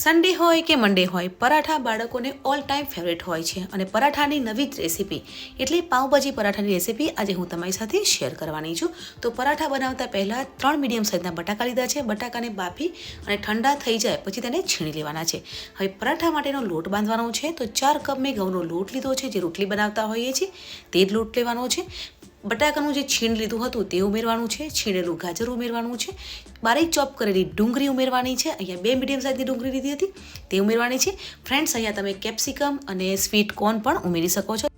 Sunday હોય કે મંડે હોય, પરાઠા બાળકોને ઓલ ટાઈમ ફેવરેટ હોય છે. અને પરાઠાની નવી જ રેસીપી એટલે પાઉંભાજી પરાઠાની રેસીપી આજે હું તમારી સાથે શેર કરવાની છું. તો પરાઠા બનાવતા પહેલાં ત્રણ મીડિયમ સાઇઝના બટાકા લીધા છે. બટાકાને બાફી અને ઠંડા થઈ જાય પછી તેને છીણી લેવાના છે. હવે પરાઠા માટેનો લોટ બાંધવાનો છે. તો ચાર કપ મેં ઘઉંનો લોટ લીધો છે, જે રોટલી બનાવતા હોઈએ છીએ. તે જ લોટ લેવાનો છે. બટાકાનું જે છીણ લીધું હતું તે ઉમેરવાનું છે, છીણેલું ગાજર ઉમેરવાનું છે, બારીક ચોપ કરેલી ડુંગળી ઉમેરવાની છે, અહીંયા બે મીડિયમ સાઇઝની ડુંગળી લીધી હતી, તે ઉમેરવાની છે. ફ્રેન્ડ્સ અહીંયા તમે કેપ્સિકમ અને સ્વીટ કોર્ન પણ ઉમેરી શકો છો.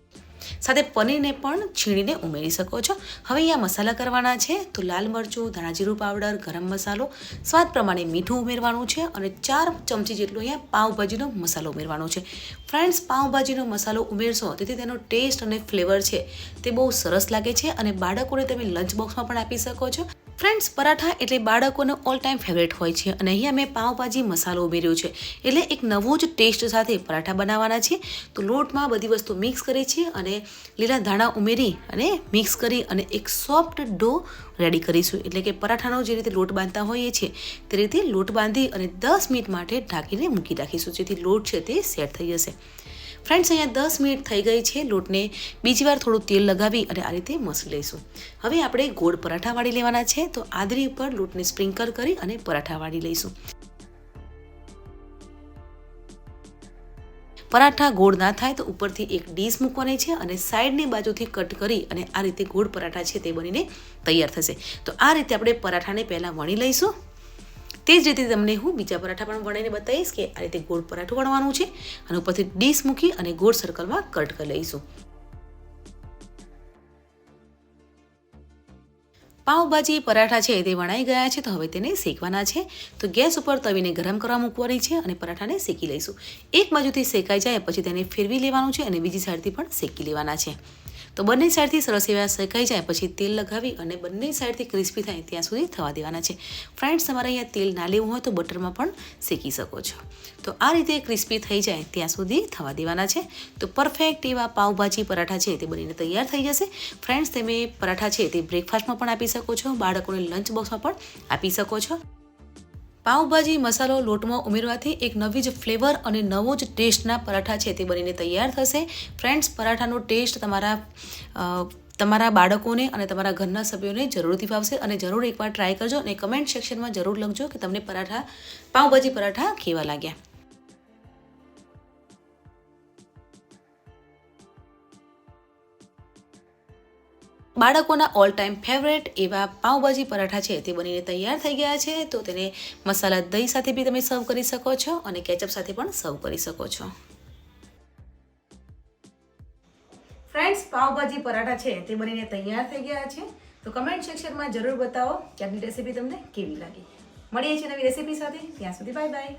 સાથે પનીરને પણ છીણીને ઉમેરી શકો છો. હવે અહીંયા મસાલા કરવાના છે. તો લાલ મરચું, ધાણાજીરું પાવડર, ગરમ મસાલો. સ્વાદ પ્રમાણે મીઠું ઉમેરવાનું છે અને ચાર ચમચી જેટલો અહીંયા પાઉંભાજીનો મસાલો ઉમેરવાનો છે. ફ્રેન્ડ્સ, પાઉંભાજીનો મસાલો ઉમેરશો તેથી તેનો ટેસ્ટ અને ફ્લેવર છે તે બહુ સરસ લાગે છે અને બાળકોને તમે લંચ બોક્સમાં પણ આપી શકો છો. ફ્રેન્ડ્સ, પરાઠા એટલે બાળકોનો ઓલ ટાઈમ ફેવરેટ હોય છે અને અહીંયા મેં પાઉંભાજી મસાલો ઉમેર્યો છે. એટલે એક નવો જ ટેસ્ટ સાથે પરાઠા બનાવવાના છે. તો લોટમાં બધી વસ્તુ મિક્સ કરી છે અને લીલા ધાણા ઉમેરી અને મિક્સ કરી અને એક સોફ્ટ ડો રેડી કરીશું. એટલે કે પરાઠાનો જે રીતે લોટ બાંધતા હોઈએ છીએ, તે રીતે લોટ બાંધી અને દસ મિનિટ માટે ઢાંકીને મૂકી રાખીશું. જેથી લોટ છે તે સેટ થઈ જશે. ફ્રેન્ડ્સ, અહીંયા દસ મિનિટ થઈ ગઈ છે લોટને બીજી વાર થોડું તેલ લગાવી અને આ રીતે મસી લઈશું. હવે આપણે ગોળ પરાઠા વાળી લેવાના છે, તો આદરી ઉપર લોટને સ્પ્રિંકલ કરી અને પરાઠા વાળી લઈશું. પરાઠા ગોળ ના થાય તો ઉપરથી એક ડીશ મૂકવાની છે અને સાઈડની બાજુથી કટ કરી અને આ રીતે ગોળ પરાઠા છે તે બનીને તૈયાર થશે. તો આ રીતે આપણે પરાઠાને પહેલાં વણી લઈશું. તે જ રીતે તમને હું બીજા પરાઠા પણ વણીને બતાવીશ કે આ રીતે ગોળ પરાઠું વણવાનું છે. અને ઉપરથી ડીશ મૂકી અને ગોળ સર્કલમાં કટ કરી લઈશું. પાઉંભાજી પરાઠા છે તે વણાઈ ગયા છે, તો હવે તેને શેકવાના છે. તો ગેસ ઉપર તવીને ગરમ કરવા મૂકવાની છે અને પરાઠાને શેકી લઈશું. એક બાજુથી શેકાઈ જાય, પછી તેને ફેરવી લેવાનું છે અને બીજી સાઈડથી પણ શેકી લેવાના છે. તો બંને સાઈડથી સરસ એવા શેકાઈ જાય, પછી તેલ લગાવી અને બંને સાઈડથી ક્રિસ્પી થાય ત્યાં સુધી થવા દેવાના છે. ફ્રેન્ડ્સ, તમારે અહીંયા તેલ ના લેવું હોય તો બટરમાં પણ શેકી શકો છો. તો આ રીતે ક્રિસ્પી થઈ જાય ત્યાં સુધી થવા દેવાના છે. તો પરફેક્ટ એવા પાવભાજી પરાઠા છે તે બનીને તૈયાર થઈ જશે. ફ્રેન્ડ્સ, તમે પરાઠા છે તે બ્રેકફાસ્ટમાં પણ આપી શકો છો. બાળકોને લંચ બોક્સમાં પણ આપી શકો છો. પાઉંભાજી મસાલો લોટમાં ઉમેરવાથી એક નવી જ ફ્લેવર અને નવો જ ટેસ્ટના પરાઠા છે તે બનીને તૈયાર થશે. ફ્રેન્ડ્સ, પરાઠાનો ટેસ્ટ તમારા તમારા બાળકોને અને તમારા ઘરના સભ્યોને જરૂરથી ભાવશે અને જરૂર એકવાર ટ્રાય કરજો અને કમેન્ટ સેક્શનમાં જરૂર લખજો કે તમને પરાઠા, પાઉંભાજી પરાઠા કેવા લાગ્યા. બાળકોના ઓલ ટાઈમ ફેવરેટ એવા પાઉંભાજી પરાઠા છે, તે બનીને તૈયાર થઈ ગયા છે, તો તેને મસાલા દહીં સાથે બી તમે સર્વ કરી શકો છો અને કેચઅપ સાથે પણ સર્વ કરી શકો છો. ફ્રેન્ડ્સ પાઉંભાજી પરાઠા છે, તે બનીને તૈયાર થઈ ગયા છે. તો કમેન્ટ સેક્શનમાં જરૂર બતાવો કે આપની રેસીપી તમને કેવી લાગી. મળીએ છીએ નવી રેસીપી સાથે. ત્યાં સુધી બાય બાય